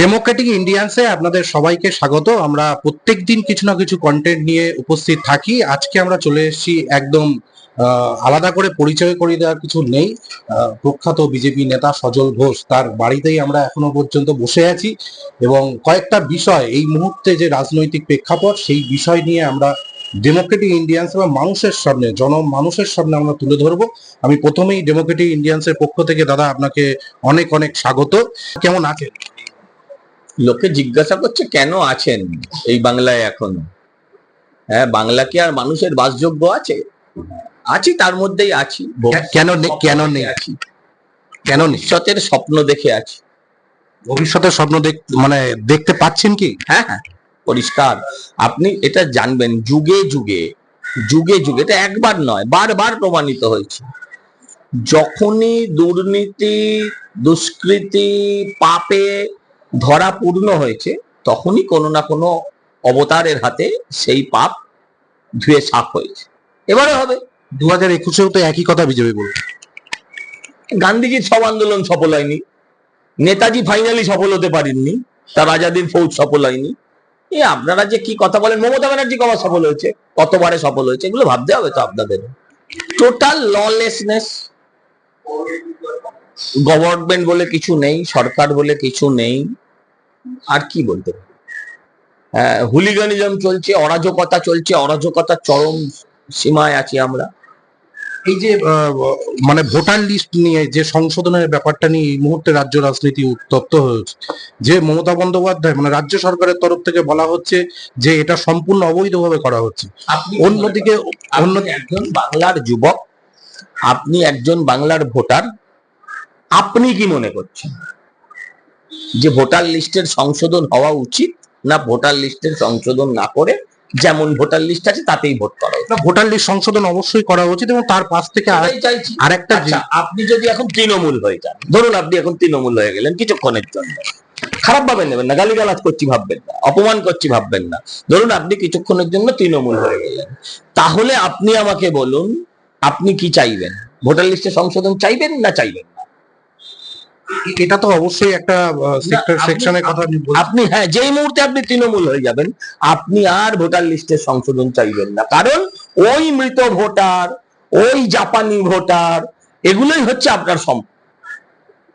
Democratic ইন্ডিয়ান্সে আপনাদের সবাইকে স্বাগত। আমরা প্রত্যেক দিন কিছু না কিছু কন্টেন্ট নিয়ে উপস্থিত থাকি। আজকে আমরা চলে এসেছি একদম আলাদা করে পরিচয় করিয়ে দেওয়ার কিছু নেই। প্রখ্যাত বিজেপি নেতা সজল ঘোষ, তার বাড়িতেই আমরা এখনও পর্যন্ত বসে আছি। এবং কয়েকটা বিষয়, এই মুহূর্তে যে রাজনৈতিক প্রেক্ষাপট, সেই বিষয় নিয়ে আমরা ডেমোক্রেটিক ইন্ডিয়ান্স বা মানুষের সামনে জন মানুষের সামনে আমরা তুলে ধরবো। আমি প্রথমেই ডেমোক্রেটিক ইন্ডিয়ান্সের পক্ষ থেকে দাদা আপনাকে অনেক অনেক স্বাগত। কেমন আছেন? লোকে জিজ্ঞাসা করছে কেন আছেন এই বাংলায় এখনও? হ্যাঁ বাংলা কি আর মানুষের বাসযোগ্য আছে? আছি তার মধ্যেই আছি। কেন কেন নেই আছি। কেন ভবিষ্যতের স্বপ্ন দেখে আছি। ভবিষ্যতের স্বপ্ন দেখ মানে দেখতে পাচ্ছেন কি? হ্যাঁ হ্যাঁ পরিষ্কার। আপনি এটা জানবেন যুগে যুগে যুগে যুগে এটা একবার নয় বারবার প্রমাণিত হয়েছে। যখনই দুর্নীতি দুষ্কৃতি পাপে ধরা পূর্ণ হয়েছে তখনই কোনো না কোনো অবতারের হাতে সেই পাপ ধুয়ে সাফ হয়েছে। এবারে হবে। দু হাজার একুশেও তো একই কথা বিজেপি বলবে গান্ধীজির সব আন্দোলন সফল হয়নি। নেতাজি ফাইনালি সফল হতে পারেননি। তার আজাদির ফৌজ সফল হয়নি। এ আপনারা যে কি কথা বলেন মমতা ব্যানার্জি কবার সফল হয়েছে? কতবারে সফল হয়েছে? এগুলো ভাবতে হবে তো আপনাদের। টোটাল ললেসনেস গভর্নমেন্ট বলে কিছু নেই সরকার বলে কিছু নেই। আর কি বলতে? হ্যাঁ হুলিগানিজম চলছে অরাজকতা চলছে অরাজকতার চরম সীমায় আছি আমরা। এই যে মানে ভোটার লিস্ট নিয়ে যে সংশোধনের ব্যাপারটা নিয়ে এই মুহূর্তে রাজ্য রাজনীতি উত্তপ্ত হয়েছে যে মমতা বন্দ্যোপাধ্যায় মানে রাজ্য সরকারের তরফ থেকে বলা হচ্ছে যে এটা সম্পূর্ণ অবৈধভাবে করা হচ্ছে। অন্যদিকে অন্য একজন বাংলার যুবক আপনি একজন বাংলার ভোটার আপনি কি মনে করছেন? যে ভোটার লিস্টের সংশোধন হওয়া উচিত না ভোটার লিস্টের সংশোধন না করে যেমন ভোটার লিস্ট আছে তাতেই ভোট করা উচিত? ভোটার লিস্ট সংশোধন অবশ্যই করা উচিত এবং তার পাশ থেকে চাইছি। আরেকটা আচ্ছা আপনি যদি এখন তৃণমূল হয়ে যান ধরুন আপনি এখন তৃণমূল হয়ে গেলেন কিছুক্ষণের জন্য। খারাপ ভাবেন নেবেন না গালিগালাজ করছি ভাববেন না অপমান করছি ভাববেন না। ধরুন আপনি কিছুক্ষণের জন্য তৃণমূল হয়ে গেলেন। তাহলে আপনি আমাকে বলুন আপনি কি চাইবেন? ভোটার লিস্টে সংশোধন চাইবেন না চাইবেন? না এটা তো অবশ্যই একটা সেক্টর সেকশনের কথা আপনি হ্যাঁ যেই মুহূর্তে আপনি তৃণমূল হয়ে যাবেন আপনি আর ভোটার লিস্টে সংশোধন চাইবেন না। কারণ ওই মৃত ভোটার ওই জাপানি ভোটার এগুলোই হচ্ছে আপনার সম্পদ।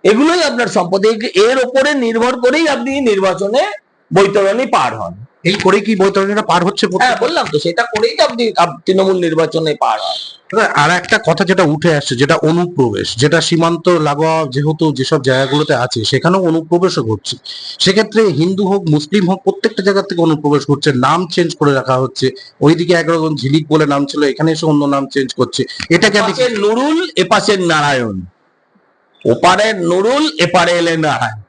এগুলোই আপনার সম্পদ। এর ওপরে নির্ভর করেই আপনি নির্বাচনে বৈতরণী পার হন। এই করে কি বৈতরণীটা পার হচ্ছে হ্যাঁ বললাম তো সেটা করেই তো আপনি তৃণমূল নির্বাচনে পার আর একটা কথা যেটা উঠে আসছে যেটা অনুপ্রবেশ যেটা সীমান্ত লাগোয়া যেহেতু যেসব জায়গাগুলোতে আছে সেখানেও অনুপ্রবেশও ঘটছে। সেক্ষেত্রে হিন্দু হোক মুসলিম হোক প্রত্যেকটা জায়গা থেকে অনুপ্রবেশ করছে নাম চেঞ্জ করে রাখা হচ্ছে। ওইদিকে একরকম ঝিলিক বলে নাম ছিল এখানে এসে অন্য নাম চেঞ্জ করছে। এটাকে আপনি এপাশের নুরুল এপাশের নারায়ণ। ওপারের নুরুল এপারে এলে নারায়ণ।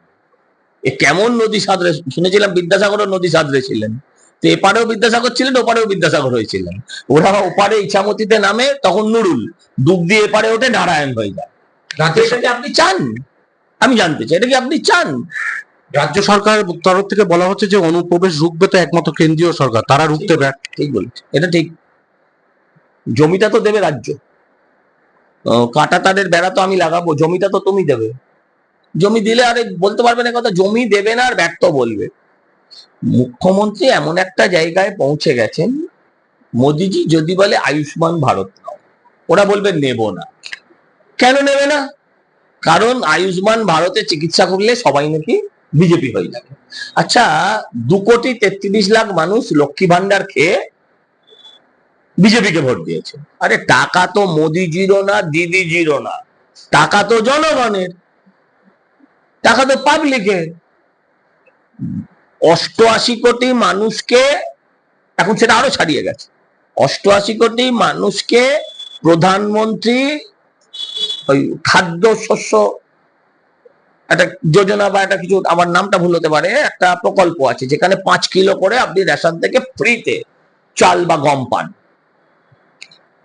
এ কেমন নদী সাদরে শুনেছিলাম বিদ্যাসাগরও নদী সাদরে ছিলেন। তো এপারেও বিদ্যাসাগর ছিলেন ওপারেও বিদ্যাসাগর হয়েছিলেন। ওরা ওপারে ইছামতিতে নামে তখন নুরুল। ডুব দিয়ে এপারে ওঠে নারায়ণ হয়ে যায়। তো আপনি চান? আমি জানতে চাই এটা কি আপনি চান? রাজ্য সরকার তরফ থেকে বলা হচ্ছে যে অনুপ্রবেশ রুখবে তো একমাত্র কেন্দ্রীয় সরকার তারা রুখতে ব্যর্থ। ঠিক বলছে এটা ঠিক। জমিটা তো দেবে রাজ্য। কাঁটা তারের বেড়া তো আমি লাগাবো জমিটা তো তুমি দেবে। জমি দিলে আরে বলতে পারবে না কথা, জমি দেবে না আর ব্যর্থ বলবে। মুখ্যমন্ত্রী এমন একটা জায়গায় পৌঁছে গেছেন, মোদিজি যদি বলে আয়ুষ্মান ভারত নাও, ওরা বলবে নেব না। কেন নেবে না? কারণ আয়ুষ্মান ভারতে চিকিৎসা করলে সবাই নাকি বিজেপি হয়ে যাবে। আচ্ছা দু কোটি তেত্রিশ লাখ মানুষ লক্ষ্মী ভান্ডার খেয়ে বিজেপিকে ভোট দিয়েছে। আরে টাকা তো মোদিজিরও না, দিদিজিরও না। টাকা তো জনগণের। টাকা তো পাবলিকের অষ্টআশি কোটি মানুষকে এখন সেটা আরও ছাড়িয়ে গেছে। অষ্টআশি কোটি মানুষকে প্রধানমন্ত্রী ওই খাদ্য শস্য একটা যোজনা বা একটা কিছু, আমার নামটা ভুল হতে পারে, একটা প্রকল্প আছে যেখানে পাঁচ কিলো করে আপনি রেশন থেকে ফ্রিতে চাল বা গম পান।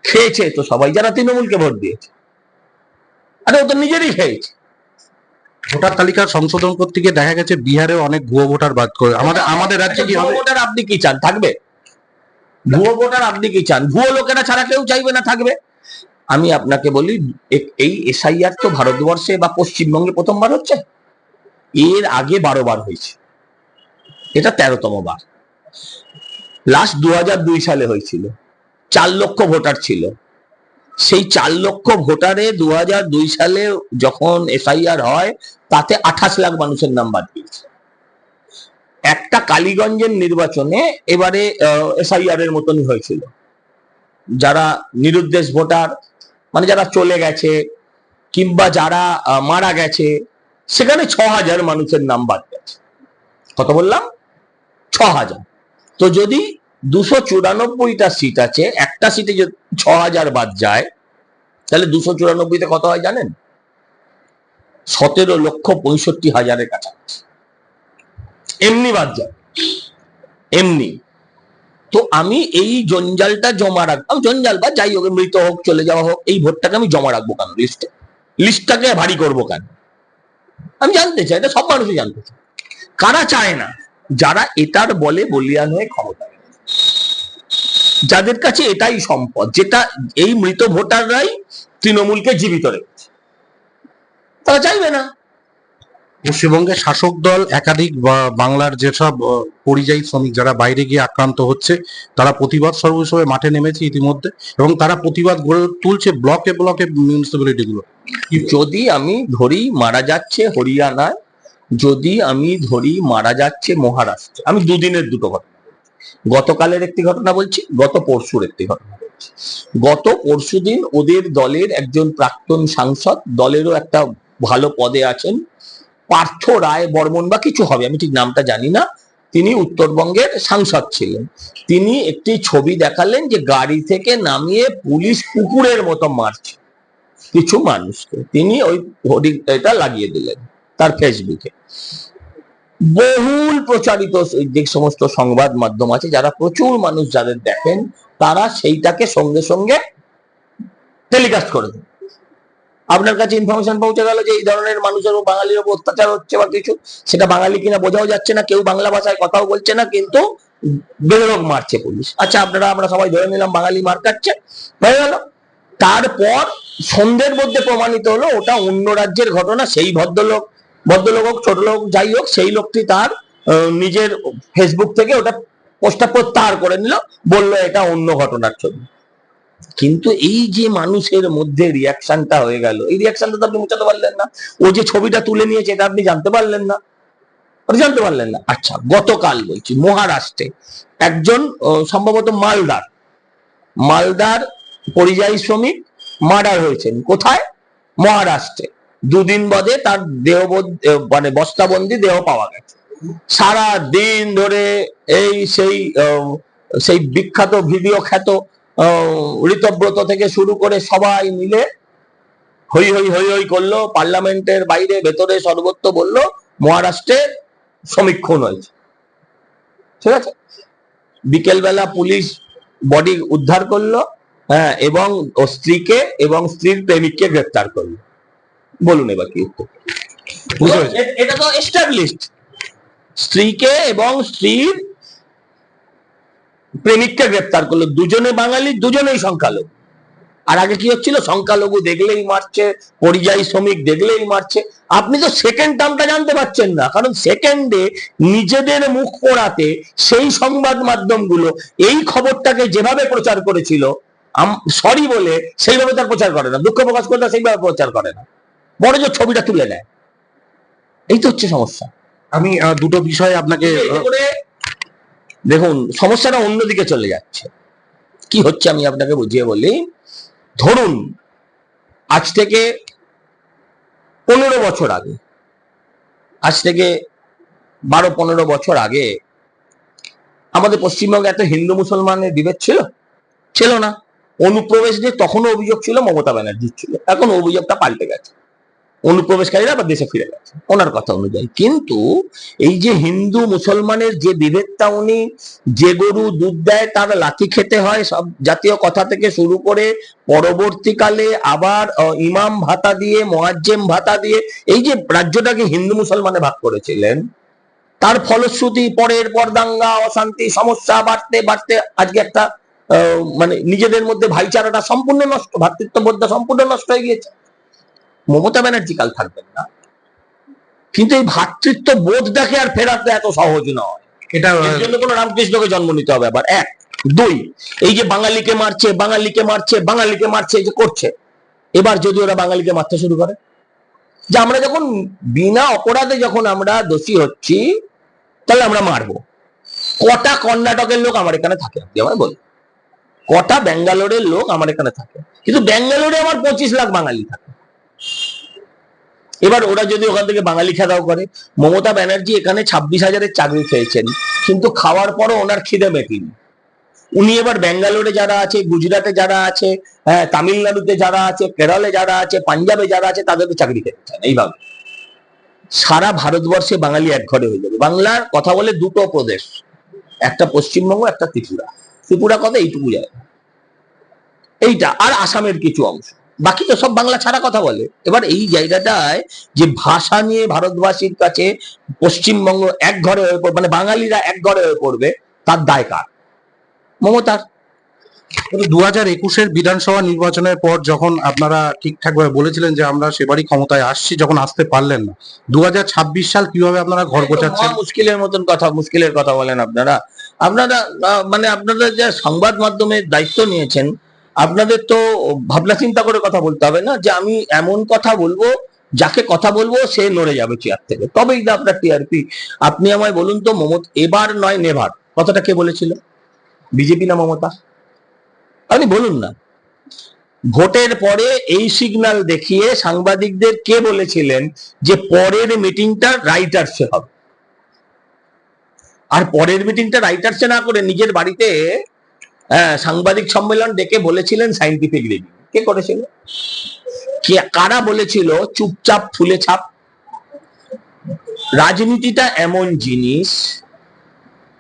খেয়েছে তো সবাই, যারা তৃণমূলকে ভোট দিয়েছে। আরে ও তো নিজেরই খেয়েছে। ভোটার তালিকা সংশোধন করতে গিয়ে দেখা গেছে বিহারে অনেক ভুয়ো ভোটার বাদ করে আমাদের আমাদের রাজ্যে কি হবে? ভোটার আপনি কি চান? থাকবে? ভুয়ো ভোটার আপনি কি চান? ভুয়ো লোকেরা ছাড়া কেউ চাইবে না থাকবে? আমি আপনাকে বলি এই এসআইআর তো ভারতবর্ষে বা পশ্চিমবঙ্গে প্রথমবার হচ্ছে। এর আগে বারো বার হয়েছে। এটা তেরোতম বার। লাস্ট দু সালে হয়েছিল। চার লক্ষ ভোটার ছিল। সেই চার লক্ষ ভোটারে দু দুই সালে যখন এসআইআর হয়, তাতে আঠাশ লাখ মানুষের নাম বাদ দিয়েছে। একটা কালীগঞ্জের নির্বাচনে এবারে এসআইআর এর মতনই হয়েছিল। যারা নিরুদ্দেশ ভোটার মানে যারা চলে গেছে, কিংবা যারা মারা গেছে, সেখানে ছ হাজার মানুষের নাম বাদ গেছে। কত বললাম? ছ হাজার তো যদি দুশো চুরানব্বইটা সিট আছে। একটা সিটে যদি ছ হাজার বাদ যায়, তাহলে দুশো চুরানব্বইতে কত হয় জানেন? সতেরো লক্ষ পঁয়ষট্টি হাজারের কাছাকাছি। এমনি বাদ যায়। এমনি। তো আমি এই জঞ্জালটা জমা রাখব জঞ্জাল বা যাই হোক, মৃত হোক, চলে যাওয়া হোক, এই ভোটটাকে আমি জমা রাখব কেন? লিস্টে লিস্টটাকে ভারী করব কেন? আমি জানতে চাই, এটা সব মানুষই জানতে চাই কারা চায় না? যারা এটার বলে বলিয়ান হয়ে ক্ষমতা যাদের কাছে এটাই সম্পদ যেটা এই মৃত ভোটাররাই তৃণমূলকে জীবিত রেখেছে। তারা চাইবে না। পশ্চিমবঙ্গের শাসক দল একাধিক বা- বাংলার যেসব পরিযায়ী শ্রমিক যারা বাইরে গিয়ে আক্রান্ত হচ্ছে তারা প্রতিবাদ সর্বসভায় মাঠে নেমেছে ইতিমধ্যে এবং তারা প্রতিবাদ গড়ে তুলছে ব্লকে ব্লকে মিউনিসিপ্যালিটি গুলো যদি আমি ধরি মারা যাচ্ছে হরিয়ানায় যদি আমি ধরি মারা যাচ্ছে মহারাষ্ট্রে আমি দুদিনের দুটো ঘটনা। গতকালের একটি ঘটনা বলছি, গত পরশুর একটি ঘটনা বলছি। গত পরশুদিন ওদের দলের একজন প্রাক্তন সাংসদ, দলেরও একটা ভালো পদে আছেন, পার্থ রায় বর্মন বা কিছু হবে, আমি ঠিক নামটা জানি না, তিনি উত্তরবঙ্গের সাংসদ ছিলেন। তিনি একটি ছবি দেখালেন যে গাড়ি থেকে নামিয়ে পুলিশ কুকুরের মতো মারছে কিছু মানুষকে। তিনি ওই এটা লাগিয়ে দিলেন তার ফেসবুকে বহুল প্রচারিত যে সমস্ত সংবাদ মাধ্যম আছে, যারা প্রচুর মানুষ যাদের দেখেন, তারা সেইটাকে সঙ্গে সঙ্গে টেলিকাস্ট করে দেন। আপনার কাছে ইনফরমেশন পৌঁছে গেল যে এই ধরনের মানুষের বাঙালির উপর অত্যাচার হচ্ছে বা কিছু, সেটা বাঙালি কিনা বোঝাও যাচ্ছে না, কেউ বাংলা ভাষায় কথাও বলছে না, কিন্তু বেরোগ মারছে পুলিশ। আচ্ছা আপনারা, আমরা সবাই ধরে নিলাম বাঙালি মার কাটছে হয়ে গেল। তারপর সন্ধ্যের মধ্যে প্রমাণিত হলো, ওটা অন্য রাজ্যের ঘটনা, সেই ভদ্রলোক ভদ্রলোক হোক, ছোট লোক যাই হোক, সেই লোকটি তার নিজের ফেসবুক থেকে ওটা পোস্টটা প্রত্যাহার করে নিল, বলল, এটা অন্য ঘটনার ছবি। কিন্তু এই যে মানুষের মধ্যে রিয়াকশনটা হয়ে গেল, এই রিয়াকশনটা তো আপনি মুচাতে পারলেন না। ও যে ছবিটা তুলে নিয়েছে, এটা আপনি জানতে পারলেন না। জানতে পারলেন না। আচ্ছা গতকাল বলছি, মহারাষ্ট্রে একজন সম্ভবত মালদার মালদার পরিযায়ী শ্রমিক মার্ডার হয়েছেন। কোথায়? মহারাষ্ট্রে। দুদিন বাদে তার দেহ মানে বস্তাবন্দি দেহ পাওয়া গেছে। সারা দিন ধরে এই সেই সেই বিখ্যাত ভিডিও খ্যাত ঋতব্রত থেকে শুরু করে সবাই মিলে হই হই হই হই করল, পার্লামেন্টের বাইরে ভেতরে সর্বত্র বলল মহারাষ্ট্রে খুন হয়েছে। ঠিক আছে? বিকেলবেলা পুলিশ বডি উদ্ধার করল হ্যাঁ এবং স্ত্রীকে এবং স্ত্রীর প্রেমিককে গ্রেফতার করল। বলুন এবার কি? এটা তো এস্টাবলিশড স্ত্রীকে এবং স্ত্রীর প্রেমিককে গ্রেফতার করল। দুজনে বাঙালি দুজনেই সংখ্যালঘু। আর আগে কি হচ্ছিল? সংখ্যালঘু দেখলেই মারছে পরিযায়ী শ্রমিক দেখলেই মারছে। আপনি তো সেকেন্ড টার্মটা জানতে পারছেন না কারণ সেকেন্ডে নিজেদের মুখ পোড়াতে সেই সংবাদ মাধ্যমগুলো এই খবরটাকে যেভাবে প্রচার করেছিল সরি বলে সেইভাবে তার প্রচার করে না। দুঃখ প্রকাশ করে তার সেইভাবে প্রচার করে না। বড় যে ছবিটা তুলে নেয় এই তো হচ্ছে সমস্যা। আমি দুটো বিষয়ে আপনাকে দেখুন সমস্যাটা অন্যদিকে চলে যাচ্ছে। কি হচ্ছে আমি আপনাকে বুঝিয়ে বলি? ধরুন আজ থেকে পনেরো বছর আগে আজ থেকে বারো পনেরো বছর আগে আমাদের পশ্চিমবঙ্গে এত হিন্দু মুসলমানের বিভেদ ছিল? ছিল না। অনুপ্রবেশ নিয়ে তখনও অভিযোগ ছিল মমতা ব্যানার্জির ছিল। এখন অভিযোগটা পাল্টে গেছে। অনুপ্রবেশকারীরা আবার দেশে ফিরে গেছে। ওনার কথা অনুযায়ী। কিন্তু এই যে হিন্দু মুসলমানের যে বিভেদটা উনি, যে গরু দুধ দেয়, তার লাঠি খেতে হয়, সব জাতীয় কথা থেকে শুরু করে পরবর্তীকালে আবার ইমাম ভাতা দিয়ে, মোয়াজ্জেম ভাতা দিয়ে, এই যে রাজ্যটাকে হিন্দু মুসলমানে ভাগ করেছিলেন, তার ফলশ্রুতি পরের পর দাঙ্গা, অশান্তি, সমস্যা বাড়তে বাড়তে আজকে একটা মানে নিজেদের মধ্যে ভাইচারাটা সম্পূর্ণ নষ্ট ভ্রাতৃত্ববোধটা সম্পূর্ণ নষ্ট হয়ে গিয়েছে। মমতা ব্যানার্জি কাল থাকবেন না। কিন্তু এই ভ্রাতৃত্ব বোধটাকে আর ফেরাতে এত সহজ নয়। এটা জন্য কোনো রামকৃষ্ণকে জন্ম নিতে হবে। আবার এক দুই এই যে বাঙালিকে মারছে বাঙালিকে মারছে বাঙালিকে মারছে এই যে করছে। এবার যদি ওরা বাঙালিকে মারতে শুরু করে। যে আমরা যখন বিনা অপরাধে যখন আমরা দোষী হচ্ছি তাহলে আমরা মারবো। কটা কর্ণাটকের লোক আমার এখানে থাকে আপনি আমায় বলুন। কটা ব্যাঙ্গালোরের লোক আমার এখানে থাকে। কিন্তু ব্যাঙ্গালোরে আমার পঁচিশ লাখ বাঙালি থাকে। এবার ওরা যদি ওখান থেকে বাঙালি খেদাও করে, মমতা ব্যানার্জি এখানে ছাব্বিশ হাজারের চাকরি পেয়েছেন কিন্তু খাওয়ার পরও ওনার খিদে মেটেনি উনি এবার ব্যাঙ্গালোরে যারা আছে, গুজরাটে যারা আছে হ্যাঁ তামিলনাড়ুতে যারা আছে, কেরলে যারা আছে, পাঞ্জাবে যারা আছে, তাদেরকে চাকরি খেতে চান এইভাবে। সারা ভারতবর্ষে বাঙালি এক ঘরে হয়ে যাবে। বাংলার কথা বলে দুটো প্রদেশ, একটা পশ্চিমবঙ্গ, একটা ত্রিপুরা। ত্রিপুরা কথা এইটুকু যায়। এইটা, আর আসামের কিছু অংশ। বাকি তো সব বাংলা ছাড়া কথা বলে। এবার এই জায়গাটায় যে ভাষা নিয়ে ভারতবাসীর কাছে পশ্চিমবঙ্গ এক ঘরে হয়ে পড়বে মানে বাঙালিরা এক ঘরে হয়ে পড়বে তার দায় কার? মমতার। দু হাজার একুশের বিধানসভা নির্বাচনের পর যখন আপনারা ঠিকঠাক ভাবে বলেছিলেন যে আমরা সেবারই ক্ষমতায় আসছি যখন আসতে পারলেন না। দু হাজার ছাব্বিশ সাল কীভাবে আপনারা ঘর গোছাচ্ছেন? মুশকিলের মতন কথা মুশকিলের কথা বলেন আপনারা। আপনারা মানে আপনারা যে সংবাদ মাধ্যমের দায়িত্ব নিয়েছেন আপনাদের তো ভাবনা চিন্তা করে কথা বলতে হবে না যে আমি এমন কথা বলব, যাকে কথা বলব সে নড়ে যাবে চেয়ার থেকে। তবেই না আপনার টিআরপি আপনি আমায় বলুন তো, মমত, এবার নয়, নেভার। কথাটা কে বলেছিল? বিজেপি না মমতা? আপনি বলুন না। ভোটের পরে এই সিগন্যাল দেখিয়ে সাংবাদিকদের কে বলেছিলেন যে পরের মিটিংটা রাইটার্সে হবে। আর পরের মিটিংটা রাইটার্সে না করে নিজের বাড়িতে সাংবাদিক সম্মেলন ডেকে বলেছিলেন সাইন্টিফিক রিভিউ কে করেছিল? কে কারা বলেছিল চুপচাপ ফুলে ছাপ রাজনীতিটা এমন জিনিস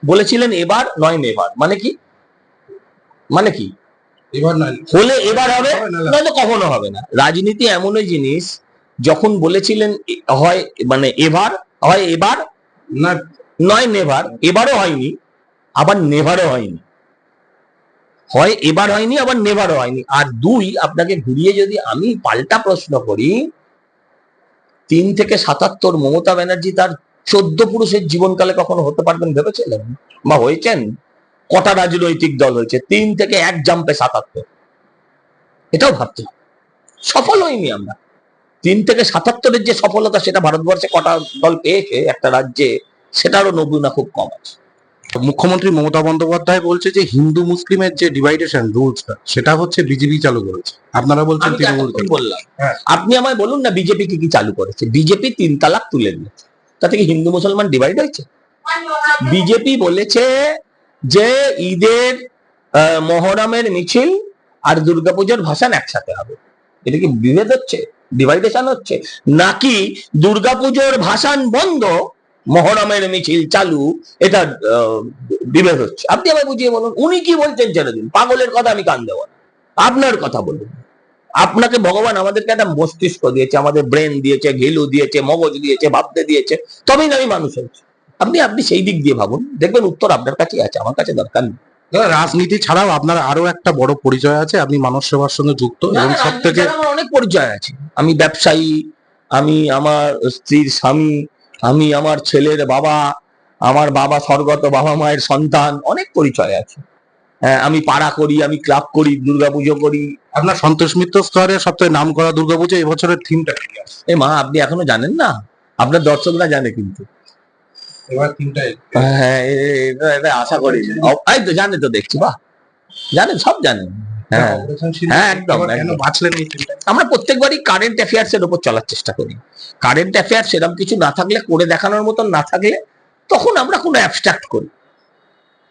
বলেছিলেন এবার নয় নেভার মানে কি? মানে কি? এবার নয় হলে এবার হবে হবে? না, না। নয়তো কখনো হবে না। রাজনীতি এমনই জিনিস যখন বলেছিলেন হয় মানে এবার হয় এবার? না। নয় নেভার এবারও হয়নি আবার নেভারও হয়নি। হয়, এবার হয়নি, আবার নেভারও হয়নি। আর দুই, আপনাকে ঘুরিয়ে যদি আমি পাল্টা প্রশ্ন করি, তিন থেকে সাতাত্তর মমতা ব্যানার্জি তার চোদ্দ পুরুষের জীবনকালে কখনো হতে পারবেন ভেবেছিলেন? বা হয়েছেন? কটা রাজনৈতিক দল হয়েছে? তিন থেকে এক জাম্পে সাতাত্তর। এটাও ভাবতে সফল হইনি আমরা। তিন থেকে সাতাত্তরের যে সফলতা সেটা ভারতবর্ষে কটা দল পেয়েছে, একটা রাজ্যে, সেটারও নমুনা খুব কম আছে। মুখ্যমন্ত্রী মমতা বন্দ্যোপাধ্যায় বলছে যে হিন্দু মুসলিমের যে ডিভাইডেশন রুলসটা সেটা হচ্ছে বিজেপি চালু করেছে। আপনারা বলছেন তৃণমূল বললাম। হ্যাঁ। আপনি আমায় বলুন না বিজেপি কি কি চালু করেছে। বিজেপি তিন তালাক তুলে দিয়েছে তাতে কি হিন্দু মুসলমান ডিভাইড হয়েছে? বিজেপি বলেছে যে ঈদের মহরমের মিছিল আর দুর্গাপুজোর ভাষণ একসাথে হবে। এটা কি বিভেদ হচ্ছে? ডিভাইডেশন হচ্ছে? নাকি দুর্গাপুজোর ভাষণ বন্ধ মহরমের মিছিল চালু এটা বিভেদ হচ্ছে। আপনি আমায় বুঝিয়ে বলুন উনি কি বলছেন ছেড়ে দিন। পাগলের কথা আমি কান দেবো না। আপনার কথা বলুন। আপনাকে ভগবান আমাদেরকে একটা মস্তিষ্ক দিয়েছে আমাদের ব্রেন দিয়েছে ঘিলু দিয়েছে মগজ দিয়েছে ভাবতে দিয়েছে। তবেই না আমি মানুষ হয়েছি। আপনি আপনি সেই দিক দিয়ে ভাবুন। দেখবেন উত্তর আপনার কাছেই আছে আমার কাছে দরকার নেই। রাজনীতি ছাড়াও আপনার আরও একটা বড় পরিচয় আছে। আপনি মানব সেবার সঙ্গে যুক্ত এবং সব থেকে অনেক পরিচয় আছে। আমি ব্যবসায়ী আমি আমার স্ত্রীর স্বামী আমি আমার ছেলের বাবা আমার বাবা স্বর্গত বাবা মায়ের সন্তান অনেক পরিচয় আছে। হ্যাঁ আমি পাড়া করি আমি ক্লাব করি দুর্গাপুজো করি। আপনার সন্তোষ মিত্র স্তরের সবথেকে নাম করা দুর্গাপুজো এবছরের থিমটা কি? আছে এ মা আপনি এখনও জানেন না? আপনার দর্শকরা জানে কিন্তু। এবার হ্যাঁ আশা করি। এই জানে তো দেখছি বাহ। জানেন সব জানেন হ্যাঁ। হ্যাঁ, একদম। বাঁচলেন আমরা প্রত্যেকবারই কারেন্ট অ্যাফেয়ার্স এর উপর চলার চেষ্টা করি। কারেন্ট অ্যাফেয়ার্স সেরকম কিছু না থাকলে করে দেখানোর মতন না থাকলে তখন আমরা কোনো অ্যাবস্ট্রাক্ট করি।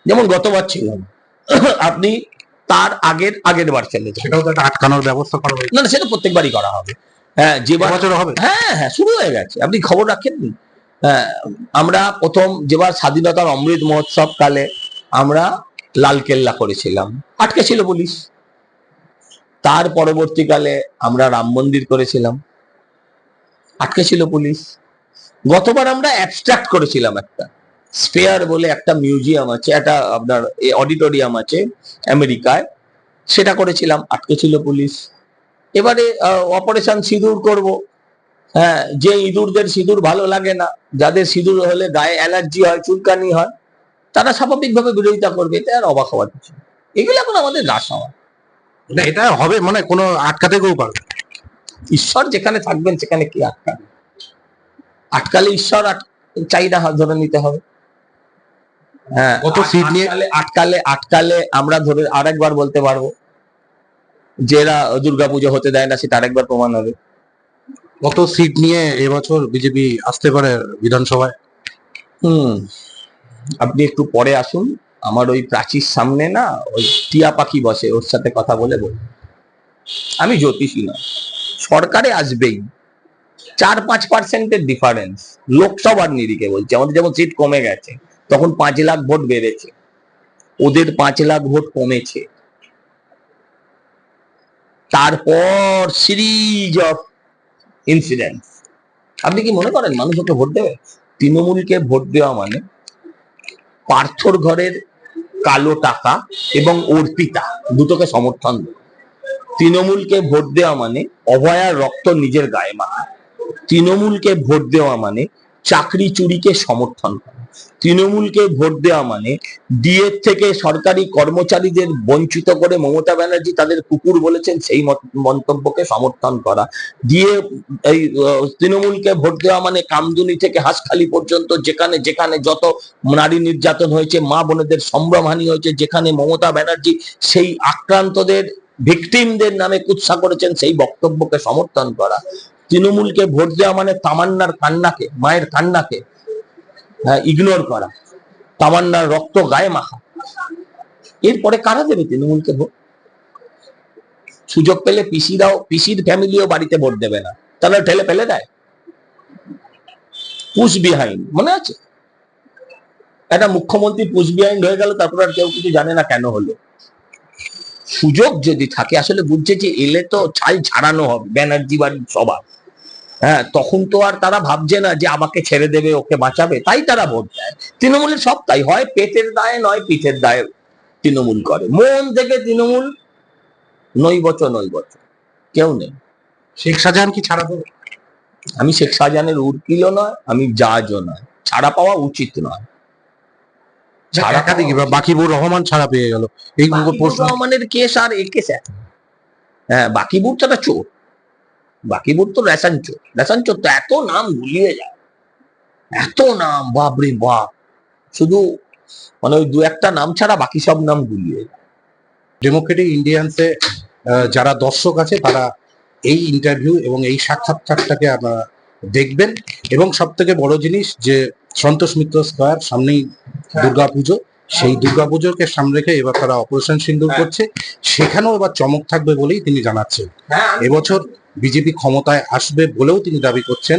যেমন গতবার ছিল আপনি তার আগের আগের বার চলে সেটাও তো আটকানোর ব্যবস্থা করা হয়েছে। না সেটা প্রত্যেকবারই করা হবে। হ্যাঁ যেবার এবছর হবে? হ্যাঁ হ্যাঁ শুরু হয়ে গেছে। আপনি খবর রাখেন হ্যাঁ, আমরা প্রথম যেবার স্বাধীনতার অমৃত মহোৎসব কালে আমরা লালকেল্লা করেছিলাম। আটকে ছিল পুলিশ। তার পরবর্তীকালে আমরা রাম মন্দির করেছিলাম। আটকে ছিল পুলিশ। গতবার আমরা অ্যাবস্ট্রাক্ট করেছিলাম একটা। স্পেয়ার বলে একটা মিউজিয়াম আছে, একটা আপনার অডিটোরিয়াম আছে আমেরিকায়। সেটা করেছিলাম, আটকে ছিল পুলিশ। এবারে অপারেশন সিঁদুর করব। হ্যাঁ যে ইঁদুরদের সিঁদুর ভালো লাগে না, যাদের সিঁদুর হলে গায়ে অ্যালার্জি হয়, চুলকানি হয়, তারা স্বাভাবিকভাবে বিরোধিতা করবে এতে আর অবাক হওয়ার কিছু এগুলো এখন আমাদের রাস হওয়া। না, এটা হবে মানে কোনো আটকাতে কেউ পারবে ঈশ্বর যেখানে থাকবেন সেখানে কি আটকাবে? আটকালে ঈশ্বর চাহিদা ধরে নিতে হবে। হ্যাঁ কত seat নিয়ে- আটকালে আটকালে আটকালে আমরা ধরে আরেকবার বলতে পারব। যে এরা দুর্গাপুজো হতে দেয় না সেটা আরেকবার প্রমাণ হবে। কত সিট নিয়ে এবছর বিজেপি আসতে পারে বিধানসভায়? হুম আপনি একটু পরে আসুন। আমার ওই প্রাচীর সামনে না, ওই টিয়া পাখি বসে, ওর সাথে কথা বলে বল। আমি জ্যোতিষী না সরকারে আসবেই। চার পাঁচ পার্সেন্টের ডিফারেন্স লোকসভার নিরিখে বলছে। আমাদের যেমন সিট কমে গেছে, তখন পাঁচ লাখ ভোট বেড়েছে। ওদের পাঁচ লাখ ভোট কমেছে। তারপর সিরিজ অফ ইনসিডেন্ট আপনি কি মনে করেন মানুষ ওকে ভোট দেবে? তৃণমূলকে ভোট দেওয়া মানে পার্থর ঘরের কালো টাকা এবং অর্পিতা দুটোকে সমর্থন তৃণমূলকে ভোট দেওয়া মানে অভয়ার রক্ত নিজের গায়ে মাখা। তৃণমূলকে ভোট দেওয়া মানে চাকরি চুরিকে সমর্থন করা। তৃণমূলকে ভোট দেওয়া মানে ডিএর থেকে সরকারি কর্মচারীদের বঞ্চিত করে মমতা ব্যানার্জি তাদের কুকুর বলেছেন সেই মন্তব্যকে সমর্থন করা। দিয়ে এই তৃণমূলকে ভোট দেওয়া মানে কামদুনি থেকে হাসখালি পর্যন্ত যেখানে যেখানে যত নারী নির্যাতন হয়েছে, মা বোনেদের সম্ভ্রমহানি হয়েছে, যেখানে মমতা ব্যানার্জি সেই আক্রান্তদের, ভিকটিমদের নামে কুৎসা করেছেন সেই বক্তব্যকে সমর্থন করা। তৃণমূলকে ভোট দেওয়া মানে তামান্নার কান্নাকে, মায়ের কান্নাকে ইগনোর করা। তামান্নার রক্ত গায়ে মাখা। এরপরে কারা দেবে তৃণমূলকে ভোট? সুযোগ পেলে পিসিরাও, পিসির ফ্যামিলিও বাড়িতে ভোট দেবে না। তাহলে ঠেলে ফেলে দেয়? পুশ বিহাইন্ড মনে আছে? একটা মুখ্যমন্ত্রী পুশ বিহাইন্ড হয়ে গেল, তারপর আর কেউ কিছু জানে না কেন হলো। সুযোগ যদি থাকে, আসলে বুঝছে যে এলে তো ছাল ছাড়ানো হবে, ব্যানার্জি বাড়ির সবার। হ্যাঁ তখন তো আর তারা ভাবছে না যে আমাকে ছেড়ে দেবে ওকে বাঁচাবে। তাই তারা ভোট দেয়। তৃণমূলের সব তাই। হয় পেটের দায়ে নয় পিঠের দায়ে তৃণমূল করে। মন থেকে তৃণমূল নৈবচ নৈবচ। কেউ নেই। শেখ শাহজাহান কি ছাড়া দেবে? আমি শেখ শাহজাহানের উকিলও নয় আমি জাজও নয়। ছাড়া পাওয়া উচিত নয়। ছাড়া একাধিক বা বাকিবুর রহমান ছাড়া পেয়ে গেল। এই রহমানের কেস আর এ কেস হ্যাঁ বাকিবুর তো একটা চোর। বাকিবুর তো রেশন চোর তো এত নাম গুলিয়ে যায়। এত নাম বাপরে বাপ। শুধু মানে ওই দু একটা নাম ছাড়া বাকি সব নাম গুলিয়ে যায়। ডেমোক্রেটিক ইন্ডিয়ান্সে যারা দর্শক আছে তারা এই ইন্টারভিউ এবং এই সাক্ষাৎকারটাকে আপনারা দেখবেন। এবং সব থেকে বড় জিনিস যে সন্তোষ মিত্র স্কোয়ার সামনেই দুর্গাপুজো সেই দুর্গাপুজোকে সামনে রেখে এবার তারা অপারেশন সিন্দুর করছে। সেখানেও এবার চমক থাকবে বলেই তিনি জানাচ্ছেন। এবছর বিজেপি ক্ষমতায় আসবে বলেও তিনি দাবি করছেন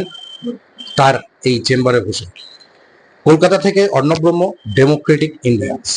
তার এই চেম্বারে বসে। কলকাতা থেকে অর্ণব ব্রহ্ম ডেমোক্রেটিক ইন্ডিয়ান্স